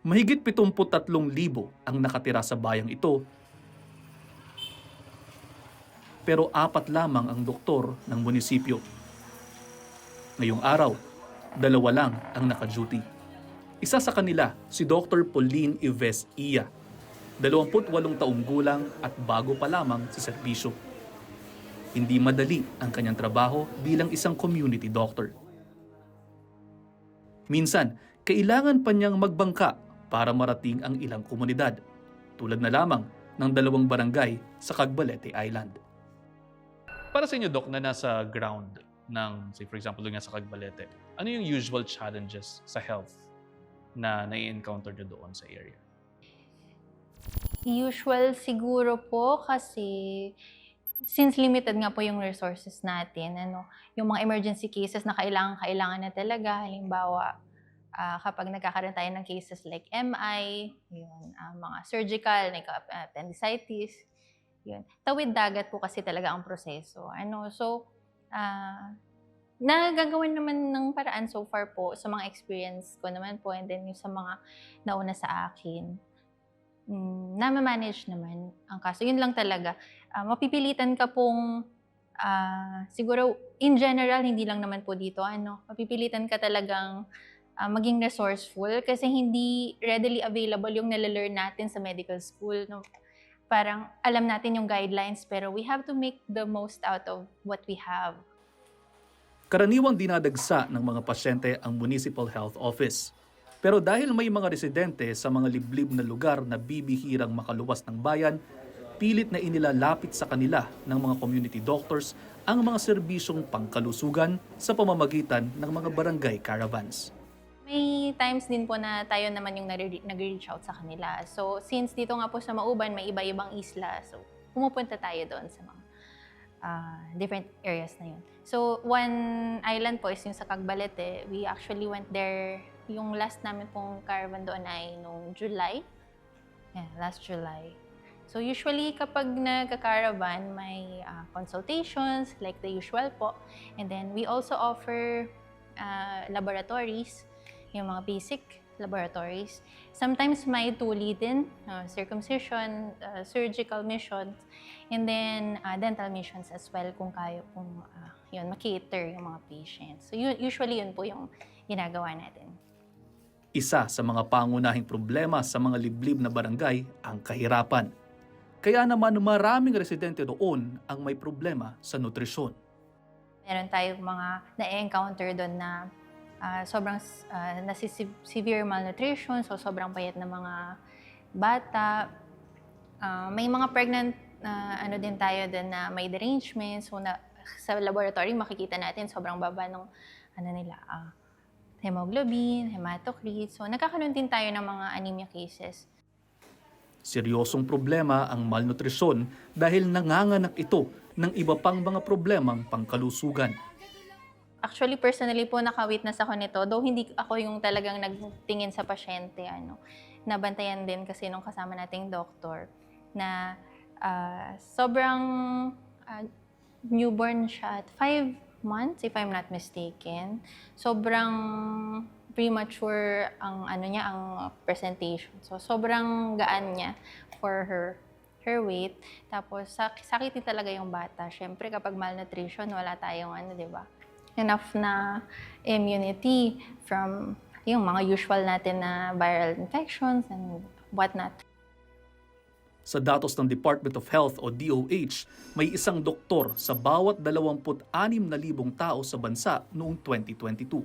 Mahigit 73,000 ang nakatira sa bayang ito. Pero apat lamang ang doktor ng munisipyo. Ngayong araw, dalawa lang ang naka-duty. Isa sa kanila, si Dr. Pauline Ives Iya, 28 taong gulang at bago pa lamang sa serbisyo. Hindi madali ang kanyang trabaho bilang isang community doctor. Minsan, kailangan pa niyang magbangka para marating ang ilang komunidad, tulad na lamang ng dalawang barangay sa Cagbalete Island. Para sa inyo, Doc, na nasa ground ng, say for example, doon nga sa Cagbalete, ano yung usual challenges sa health na nai-encounter nyo doon sa area? Usual siguro po kasi since limited nga po yung resources natin, ano, yung mga emergency cases na kailangan kailangan na talaga, halimbawa ah, kapag nagkakaroon tayo ng cases like MI, yun, ah, mga surgical, like ah, appendicitis, yun. Tawid dagat po kasi talaga ang proseso. Ano, so ah nagagawan naman ng paraan so far po sa mga experience ko naman po and then yung sa mga nauna sa akin mm, na-manage naman ang kaso. Yun lang talaga. Ah, mapipilitan ka pong, ah, siguro, in general, hindi lang naman po dito, ano, mapipilitan ka talagang ah, maging resourceful kasi hindi readily available yung nalalearn natin sa medical school. No? Parang alam natin yung guidelines pero we have to make the most out of what we have. Karaniwang dinadagsa ng mga pasyente ang Municipal Health Office. Pero dahil may mga residente sa mga liblib na lugar na bibihirang makaluwas ng bayan, pilit na inilalapit sa kanila ng mga community doctors ang mga serbisyong pangkalusugan sa pamamagitan ng mga barangay caravans. May times din po na tayo naman yung nag-reach out sa kanila. So, since dito nga po sa Mauban, may iba-ibang isla. So, pumupunta tayo doon sa mga ah, different areas na yun. So, one island po is yung sa Cagbalete. We actually went there, yung last namin pong caravan doon ay noong July. Yeah, last July. So, usually kapag nagka-caravan, may ah, consultations, like the usual po. And then, we also offer ah, laboratories, yung mga basic laboratories. Sometimes may tuli din, uh, circumcision, uh, surgical missions, and then uh, dental missions as well kung kaya kung uh, yun, makater yung mga patients. So yun, usually yun po yung ginagawa natin. Isa sa mga pangunahing problema sa mga liblib na barangay ang kahirapan. Kaya naman maraming residente doon ang may problema sa nutrisyon. Meron tayong mga na-encounter doon na ah, sobrang uh, severe malnutrition, so sobrang payat ng mga bata. Ah, may mga pregnant na ano din tayo doon na may derangements. So na, sa laboratory makikita natin sobrang baba ng ano nila, ah, hemoglobin, hematocrit. So nagkakaroon din tayo ng mga anemia cases. Seryosong problema ang malnutrisyon dahil nanganganak ito ng iba pang mga problemang pangkalusugan. Actually, personally po, nakawitness ako nito. Though hindi ako yung talagang nagtingin sa pasyente, ano, nabantayan din kasi nung kasama nating doktor na ah, sobrang ah, newborn siya at five months, if I'm not mistaken. Sobrang premature ang ano niya, ang presentation. So, sobrang gaan niya for her her weight. Tapos, sak sakit talaga yung bata. Siyempre, kapag malnutrition, wala tayong ano, di ba? Enough na immunity from yung mga usual natin na viral infections and whatnot. Sa datos ng Department of Health o DOH, may isang doktor sa bawat 26,000 tao sa bansa noong 2022.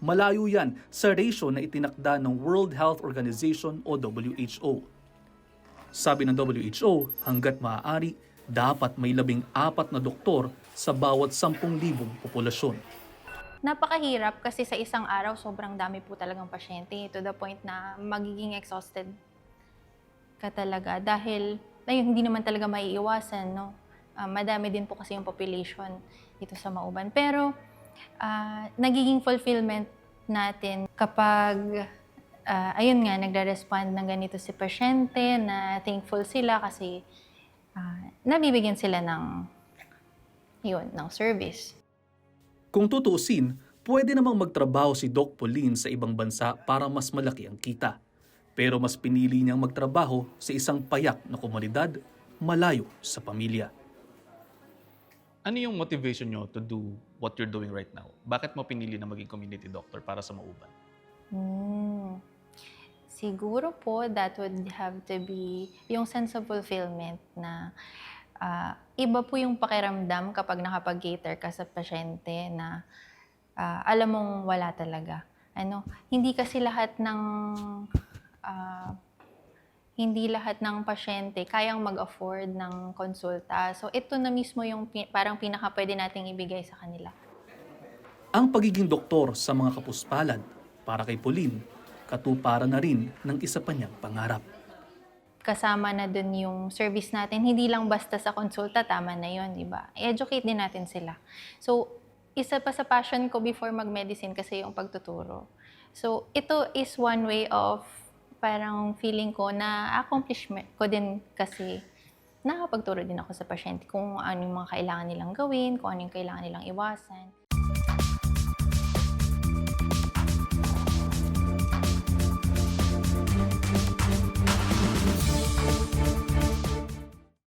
Malayo yan sa ratio na itinakda ng World Health Organization o WHO. Sabi ng WHO, hanggat maaari, dapat may labing apat na doktor sa bawat 10,000 populasyon. Napakahirap kasi sa isang araw sobrang dami po talagang pasyente to the point na magiging exhausted ka talaga dahil ayun, hindi naman talaga maiiwasan, no? Ah, madami din po kasi yung population dito sa Mauban. Pero ah, nagiging fulfillment natin kapag ah, ayun nga, nagre-respond ng ganito si pasyente na thankful sila kasi ah, nabibigyan sila ng yun, ng service. Kung tutuusin, pwede namang magtrabaho si Doc Pauline sa ibang bansa para mas malaki ang kita. Pero mas pinili niyang magtrabaho sa isang payak na komunidad malayo sa pamilya. Ano yung motivation nyo to do what you're doing right now? Bakit mo pinili na maging community doctor para sa mauban? Hmm. Siguro po that would have to be yung sense of fulfillment na ah, iba po yung pakiramdam kapag nakapag-cater ka sa pasyente na ah, alam mong wala talaga. Ano, hindi kasi lahat ng ah, hindi lahat ng pasyente kayang mag-afford ng konsulta. So ito na mismo yung pi- parang pinaka pwede nating ibigay sa kanila. Ang pagiging doktor sa mga kapuspalad para kay Pauline, katuparan na rin ng isa pa niyang pangarap. kasama na dun yung service natin. Hindi lang basta sa konsulta, tama na yun, di ba? I-educate din natin sila. So, isa pa sa passion ko before mag-medicine kasi yung pagtuturo. So, ito is one way of parang feeling ko na accomplishment ko din kasi nakapagturo din ako sa pasyente kung ano yung mga kailangan nilang gawin, kung ano yung kailangan nilang iwasan.